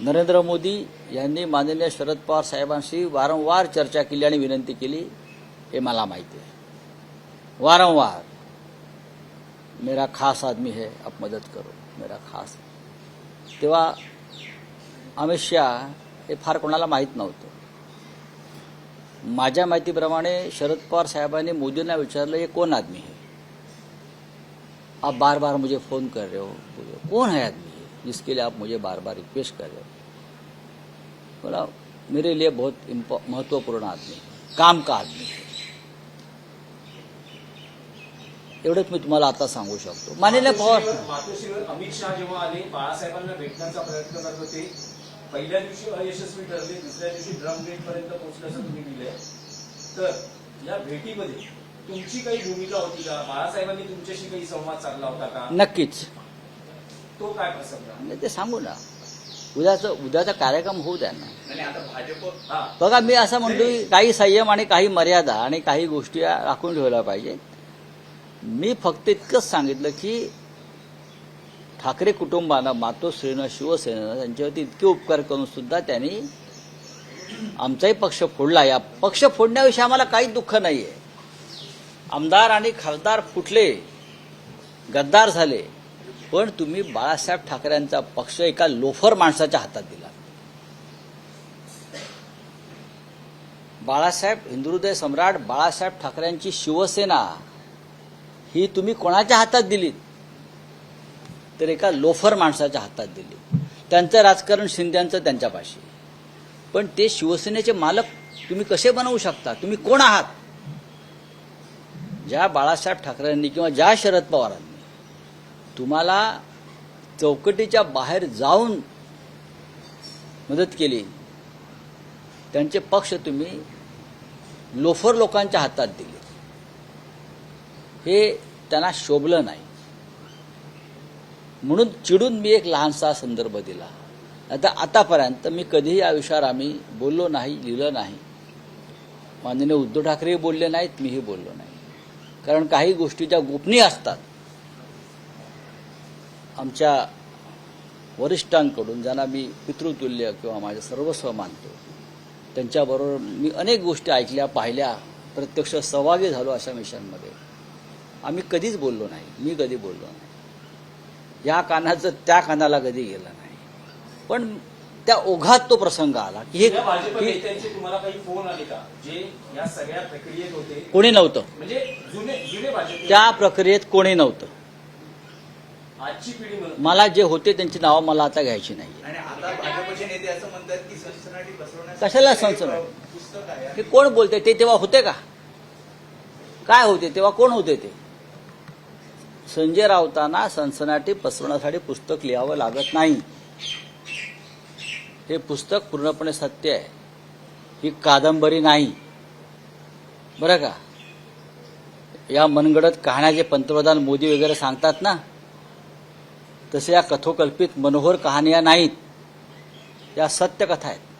नरेंद्र मोदी यांनी माननीय शरद पवार साहेबांशी वारंवार चर्चा केली आणि विनंती केली हे मला माहिती आहे. वारंवार मेरा खास आदमी है आप मदत करो मेरा खास तेव्हा अमित शहा हे फार कोणाला माहीत नव्हतं. माझ्या माहितीप्रमाणे शरद पवार साहेबांनी मोदींना विचारलं हे कोण आदमी है? आप बार बार मुझे फोन कर रहे हो. कोण है आदमी? जिसके लिए आप मुझे बार बार रिक्वेस्ट कर रहे हो। बोला मेरे लिए बहुत महत्त्वपूर्ण आदमी काम का आदमी एवढंच मी तुम्हाला आता सांगू शकतो. माननीय पवार अमित शहा जेव्हा आले बाळासाहेबांना भेटण्याचा प्रयत्न करत होते. पहिल्या दिवशी अयशस्वी ठरले दुसऱ्या दिवशी ड्रम गेट पर्यंत पोहोचल्याचं तुम्ही दिलंय तर या भेटीमध्ये तुमची काही भूमिका होती का? बाळासाहेबांनी तुमच्याशी काही संवाद साधला होता का? नक्कीच. तो काय प्रसंग? आणि ते सांगू ना. उद्याचं उद्याचा कार्यक्रम होऊ द्या ना. आणि आता भाजप हा. बघा मी असं म्हणतो की काही संयम आणि काही मर्यादा आणि काही गोष्टी राखून ठेवल्या पाहिजे. मी फक्त इतकंच सांगितलं की ठाकरे कुटुंबानं मातोश्रीनं शिवसेनेनं त्यांच्यावरती इतके उपकार करून सुद्धा त्यांनी आमचाही पक्ष फोडला. या पक्ष फोडण्याविषयी आम्हाला काहीच दुःख नाही आहे आमदार आणि खासदार फुटले गद्दार झाले. पण तुम्ही बाळासाहेब ठाकरेंचा पक्ष एका लोफर माणसाच्या हातात दिला. बाळासाहेब हिंदुहृदय सम्राट बाळासाहेब ठाकरेंची शिवसेना ही तुम्ही कोणाच्या हातात दिलीत? तर एका लोफर माणसाच्या हातात दिली. त्यांचं राजकारण शिंद्यांचं त्यांच्यापाशी. पण ते शिवसेनेचे मालक तुम्ही कसे बनवू शकता? तुम्ही कोण आहात? ज्या बाळासाहेब ठाकरेंनी किंवा ज्या शरद पवारांनी तुम्हाला चौकटीच्या बाहेर जाऊन मदत केली. त्यांचे पक्ष तुम्ही लोफर लोकांच्या हातात दिले. हे त्यांना शोभलं नाही. म्हणून चिडून मी एक लहानसा संदर्भ दिला. आता आतापर्यंत मी कधीही या विषयावर आम्ही बोललो नाही लिहिलं नाही. माननीय उद्धव ठाकरेही बोलले नाहीत मीही बोललो नाही. कारण काही गोष्टी ज्या गोपनीय असतात आमच्या वरिष्ठांकडून ज्यांना मी पितृतुल्य किंवा माझं सर्वस्व मानतो त्यांच्याबरोबर मी अनेक गोष्टी ऐकल्या पाहिल्या प्रत्यक्ष सहभागी झालो अशा मिशनमध्ये. आम्ही कधीच बोललो नाही. मी कधी बोललो नाही. या कानाचं त्या कानाला कधी गेलं नाही. पण त्या ओघात तो प्रसंग आला की हे कोणी नव्हतं. म्हणजे त्या प्रक्रियेत कोणी नव्हतं. आजची पिढी म्हणून. मला जे होते त्यांची नावं मला आता घ्यायची नाही आणि आता भाजपचे नेते असं म्हणतात की सनसनाटी पसरवण्यासाठी कशाला सनसनाटी? पुस्तक आहे. हे कोण बोलते ते तेव्हा होते का? काय होते? तेव्हा कोण होते ते? संजय राऊतांना सनसनाटी पसरवण्यासाठी पुस्तक लिहावं लागत नाही. हे पुस्तक पूर्णपणे सत्य आहे. ही कादंबरी नाही. बरं का? या मनगडत कहाण्या जे पंतप्रधान मोदी वगैरे सांगतात ना तसे या कथोकल्पित मनोहर कहाण्या नाहीत. या सत्य कथा आहेत.